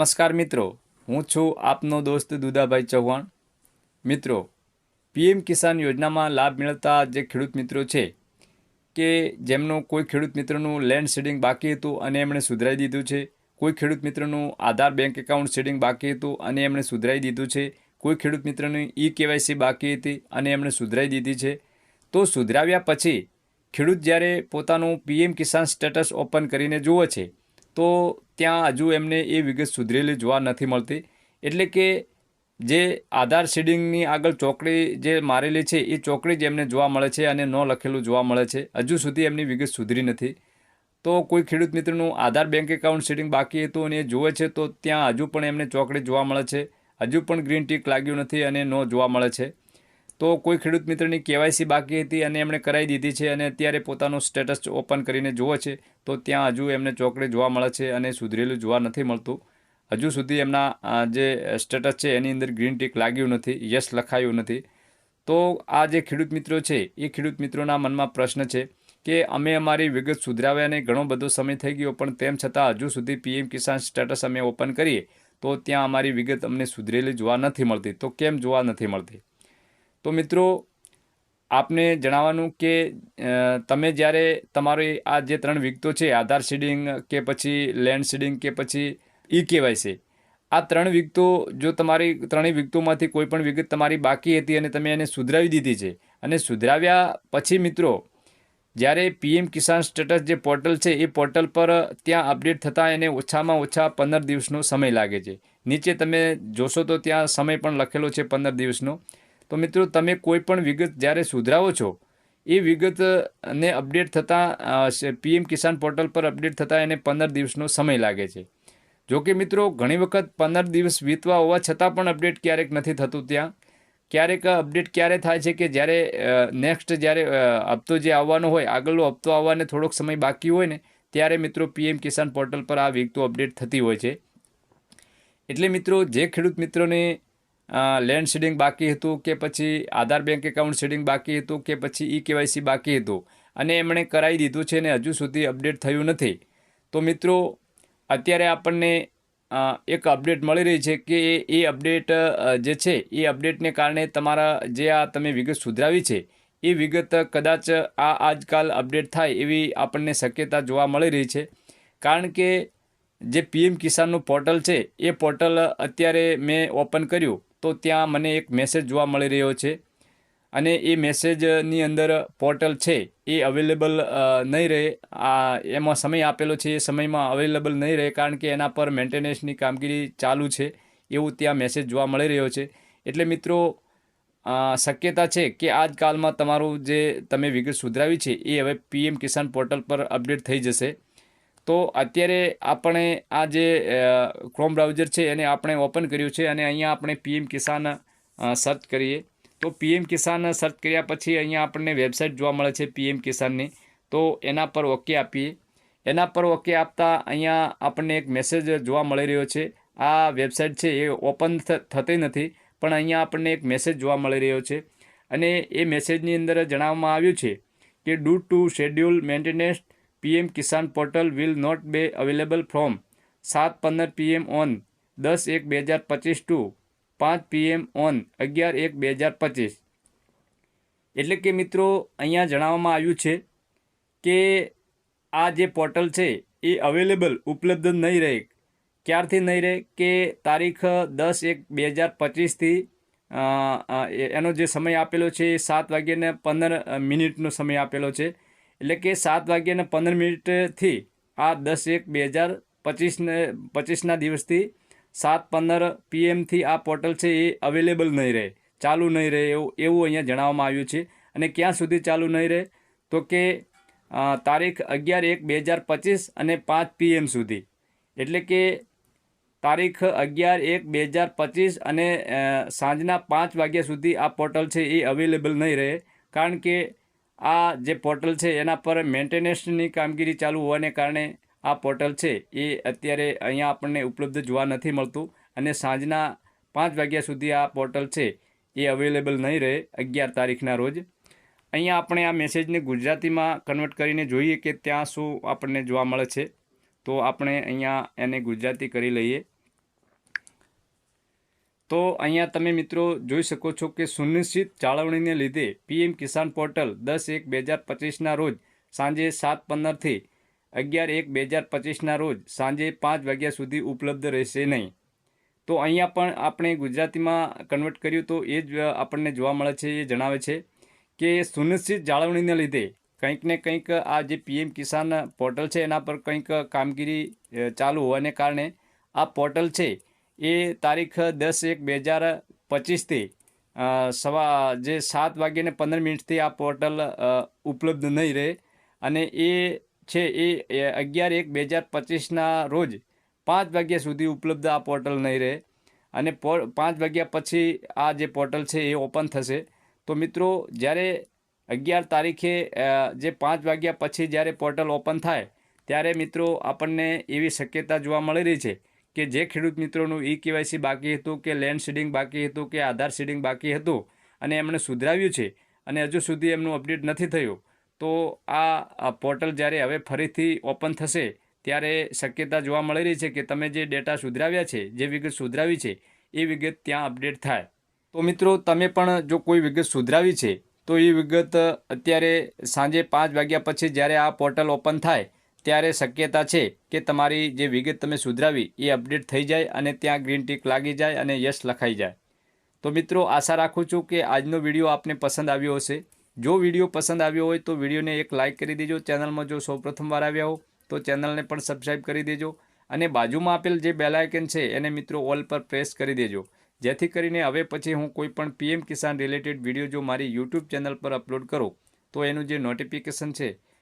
નમસ્કાર મિત્રો, હું છું આપનો દોસ્ત દુદાભાઈ ચૌહાણ. મિત્રો, પીએમ કિસાન યોજનામાં લાભ મેળવતા જે ખેડૂત મિત્રો છે, કે જેમનું કોઈ ખેડૂત મિત્રનું લેન્ડ શેડિંગ બાકી હતું અને એમણે સુધરાઈ દીધું છે, કોઈ ખેડૂત મિત્રનું આધાર બેંક એકાઉન્ટ શેડિંગ બાકી હતું અને એમણે સુધરાઈ દીધું છે, કોઈ ખેડૂત મિત્રની ઈ કેવાયસી બાકી હતી અને એમણે સુધરાઈ દીધી છે, તો સુધરાવ્યા પછી ખેડૂત જ્યારે પોતાનું પીએમ કિસાન સ્ટેટસ ઓપન કરીને જુએ છે તો ત્યાં હજુ એમને એ વિગત સુધરેલી જોવા નથી મળતી. એટલે કે જે આધાર શેડિંગની આગળ ચોકડી જે મારેલી છે, એ ચોકડી જ એમને જોવા મળે છે અને ન લખેલું જોવા મળે છે. હજુ સુધી એમની વિગત સુધરી નથી. તો કોઈ ખેડૂત મિત્રનું આધાર બેંક એકાઉન્ટ શેડિંગ બાકી હતું અને એ જોવે છે, તો ત્યાં હજુ પણ એમને ચોકડી જોવા મળે છે. હજુ પણ ગ્રીન ટીક લાગ્યું નથી અને ન જોવા મળે છે. તો કોઈ ખેડૂત મિત્રની કેવાયસી બાકી હતી અને એમણે કરાવી દીધી છે અને અત્યારે પોતાનું સ્ટેટસ ઓપન કરીને જુએ છે, તો ત્યાં હજુ એમને ચોકડી જોવા મળે છે અને સુધરેલું જોવા નથી મળતું. હજુ સુધી એમના જે સ્ટેટસ છે એની અંદર ગ્રીન ટીક લાગ્યું નથી, યસ લખાયું નથી. તો આ જે ખેડૂત મિત્રો છે, એ ખેડૂત મિત્રોના મનમાં પ્રશ્ન છે કે અમે અમારી વિગત સુધરાવ્યાને ઘણો બધો સમય થઈ ગયો, પણ તેમ છતાં હજુ સુધી પીએમ કિસાન સ્ટેટસ અમે ઓપન કરીએ, તો ત્યાં અમારી વિગત અમને સુધરેલી જોવા નથી મળતી. તો કેમ જોવા નથી મળતી? તો મિત્રો, આપને જણાવવાનું કે તમે જ્યારે તમારી આ જે ત્રણ વિગતો છે, આધાર સીડિંગ કે પછી લેન્ડ સીડિંગ કે પછી ઈ કેવાયસી આ ત્રણ વિગતો, જો તમારી ત્રણેય વિગતોમાંથી કોઈ પણ વિગત તમારી બાકી હતી અને તમે એને સુધરાવી દીધી છે, અને સુધરાવ્યા પછી મિત્રો, જ્યારે પીએમ કિસાન સ્ટેટસ જે પોર્ટલ છે, એ પોર્ટલ પર ત્યાં અપડેટ થતાં એને ઓછામાં ઓછા પંદર દિવસનો સમય લાગે છે. નીચે તમે જોશો તો ત્યાં સમય પણ લખેલો છે પંદર દિવસનો. તો મિત્રો, તમે કોઈ પણ વિગત જ્યારે સુધરાવો છો, એ વિગતને અપડેટ થતાં પીએમ કિસાન પોર્ટલ પર અપડેટ થતાં એને પંદર દિવસનો સમય લાગે છે. જો કે મિત્રો, ઘણી વખત પંદર દિવસ વીતવા હોવા છતાં પણ અપડેટ ક્યારેક નથી થતું ત્યાં. ક્યારેક અપડેટ ક્યારે થાય છે કે જ્યારે નેક્સ્ટ જ્યારે હપ્તો જે આવવાનો હોય, આગળનો હપ્તો આવવાને થોડોક સમય બાકી હોય ને, ત્યારે મિત્રો પીએમ કિસાન પોર્ટલ પર આ વિગતો અપડેટ થતી હોય છે. એટલે મિત્રો, જે ખેડૂત મિત્રોને લેન્ડ સીડિંગ બાકી હતું કે પછી આધાર બેંક એકાઉન્ટ સીડિંગ બાકી હતું કે પછી ઈ કેવાયસી બાકી હતું? અને એમણે કરાવી દીધું છે ને હજુ સુધી અપડેટ થયું નથી. તો મિત્રો, અત્યારે આપણને એક અપડેટ મળી રહી છે કે એ અપડેટ જે છે, એ અપડેટને કારણે તમારા જે આ તમે વિગત સુધરાવી છે, એ વિગત કદાચ આ આજકાલ અપડેટ થાય એવી આપણને શક્યતા જોવા મળી રહી છે. કારણ કે જે પીએમ કિસાનનું પોર્ટલ છે, એ પોર્ટલ અત્યારે મેં ઓપન કર્યું. તો ત્યાં મને એક મેસેજ જોવા મળી રહ્યો છે. અને એ મેસેજની અંદર પોર્ટલ છે, એ અવેલેબલ નહીં રહે. આ, એમાં સમય આપેલો છે, એ સમયમાં અવેલેબલ નહીં રહે કારણ કે એના પર મેન્ટેનન્સની કામગીરી ચાલુ છે. એવું ત્યાં મેસેજ જોવા મળી રહ્યો છે. એટલે મિત્રો શક્યતા છે કે આજકાલમાં તમારું જે તમે વિગત સુધરાવી છે, એ હવે પીએમ કિસાન પોર્ટલ પર અપડેટ થઈ જશે. તો અત્યારે આપણે આ જે ક્રોમ બ્રાઉઝર છે એને આપણે ઓપન કર્યું છે અને અહીંયા આપણે પીએમ કિસાન સર્ચ કરીએ. તો પીએમ કિસાન સર્ચ કર્યા પછી અહીંયા આપણને વેબસાઇટ જોવા મળે છે પીએમ કિસાનની તો એના પર ઓકે આપીએ. એના પર ઓકે આપતા અહીંયા આપણને એક મેસેજ જોવા મળી રહ્યો છે. આ વેબસાઇટ છે એ ઓપન થતી નથી, પણ અહીંયા આપણને એક મેસેજ જોવા મળી રહ્યો છે. અને એ મેસેજની અંદર જણાવવામાં આવ્યું છે કે due to schedule maintenance PM Kisan portal will not be available from સાત પંદર પીએમ ઓન દસ એક બે હજાર પચીસ ટુ પાંચ પીએમ ઓન અગિયાર એક બે હજાર પચીસ. એટલે કે મિત્રો, અહીંયા જણાવવામાં આવ્યું છે કે આ જે પોર્ટલ છે એ અવેલેબલ, ઉપલબ્ધ નહીં રહે. ક્યારથી નહીં રહે? કે તારીખ દસ એક બે હજાર પચીસથી એનો જે સમય આપેલો છે એ સાત વાગ્યાને પંદર મિનિટનો સમય આપેલો છે. એટલે કે સાત વાગ્યાને પંદર મિનિટથી આ દસ એક બે હજાર પચીસને, પચીસના દિવસથી સાત પંદર પીએમથી આ પોર્ટલ છે એ અવેલેબલ નહીં રહે, ચાલુ નહીં રહે એવું એવું અહીંયા જણાવવામાં આવ્યું છે. અને ક્યાં સુધી ચાલુ નહીં રહે? તો કે તારીખ અગિયાર એક બે હજાર પચીસ અને પાંચ પીએમ સુધી. એટલે કે તારીખ અગિયાર એક બે હજાર પચીસ અને સાંજના પાંચ વાગ્યા સુધી આ પોર્ટલ છે એ અવેલેબલ નહીં રહે. કારણ કે આ જે પોર્ટલ છે, એના પર મેન્ટેનન્સની કામગીરી ચાલુ હોવાને કારણે આ પોર્ટલ છે, એ અત્યારે અહીંયા આપણને ઉપલબ્ધ જોવા નથી મળતું અને સાંજના પાંચ વાગ્યા સુધી આ પોર્ટલ છે, એ અવેલેબલ નહીં રહે અગિયાર તારીખના રોજ. અહીંયા આપણે આ મેસેજને ગુજરાતીમાં કન્વર્ટ કરીને જોઈએ કે ત્યાં શું આપણને જોવા મળે છે. તો આપણે અહીંયા એને ગુજરાતી કરી લઈએ. તો અહીંયા તમે મિત્રો જોઈ શકો છો કે સુનિશ્ચિત જાળવણીને લીધે પીએમ કિસાન પોર્ટલ દસ એક બે હજાર પચીસના રોજ સાંજે સાત પંદરથી અગિયાર એક બે હજાર પચીસના રોજ સાંજે પાંચ વાગ્યા સુધી ઉપલબ્ધ રહેશે નહીં. તો અહીંયા પણ આપણે ગુજરાતીમાં કન્વર્ટ કર્યું તો એ જ આપણને જોવા મળે છે, એ જણાવે છે કે સુનિશ્ચિત જાળવણીને લીધે કંઈક ને કંઈક આ જે પીએમ કિસાન પોર્ટલ છે એના પર કંઈક કામગીરી ચાલુ હોવાને કારણે આ પોર્ટલ છે એ તારીખ દસ એક બે હજાર પચીસથી સવા જે સાત વાગ્યાને પંદર મિનિટથી આ પોર્ટલ ઉપલબ્ધ નહીં રહે. અને એ છે એ અગિયાર એક બે હજાર પચીસના રોજ પાંચ વાગ્યા સુધી ઉપલબ્ધ આ પોર્ટલ નહીં રહે. અને પાંચ વાગ્યા પછી આ જે પોર્ટલ છે એ ઓપન થશે. તો મિત્રો, જ્યારે અગિયાર તારીખે જે પાંચ વાગ્યા પછી જ્યારે પોર્ટલ ઓપન થાય, ત્યારે મિત્રો આપણને એવી શક્યતા જોવા મળી રહી છે કે જે ખેડૂત મિત્રોનું ઈ કેવાયસી બાકી હતું, કે લેન્ડ સીડિંગ બાકી હતું, કે આધાર સીડિંગ બાકી હતું, અને એમણે સુધરાવ્યું છે, અને હજુ સુધી એમનું અપડેટ નથી થયું, તો આ પોર્ટલ જ્યારે હવે ફરીથી ઓપન થશે, ત્યારે શક્યતા જોવા મળી રહી છે કે તમે જે ડેટા સુધરાવ્યા છે, જે વિગત સુધરાવી છે, એ વિગત ત્યાં અપડેટ થાય. તો મિત્રો, તમે પણ જો કોઈ વિગત સુધરાવી છે, તો એ વિગત અત્યારે સાંજે પાંચ વાગ્યા પછી જ્યારે આ પોર્ટલ ઓપન થાય ત્યારે શક્યતા છે કે તમારી જે વિગત તમે સુધરાવી એ અપડેટ થઈ જાય અને ત્યાં ગ્રીન ટીક લાગી જાય અને યસ લખાઈ જાય. તો મિત્રો, આશા રાખું છું કે આજનો વીડિયો આપને પસંદ આવ્યો હશે. જો વીડિયો પસંદ આવ્યો હોય તો વિડીયોને એક લાઇક કરી દેજો. ચેનલમાં જો સૌ પ્રથમવાર આવ્યા હો તો ચેનલને પણ સબસ્ક્રાઈબ કરી દેજો અને બાજુમાં આપેલ જે બેલાયકન છે એને મિત્રો ઓલ પર પ્રેસ કરી દેજો. જેથી કરીને હવે પછી હું કોઈ પણ પીએમ કિસાન રિલેટેડ વીડિયો જો મારી યુટ્યુબ ચેનલ પર અપલોડ કરું તો એનું જે નોટિફિકેશન છે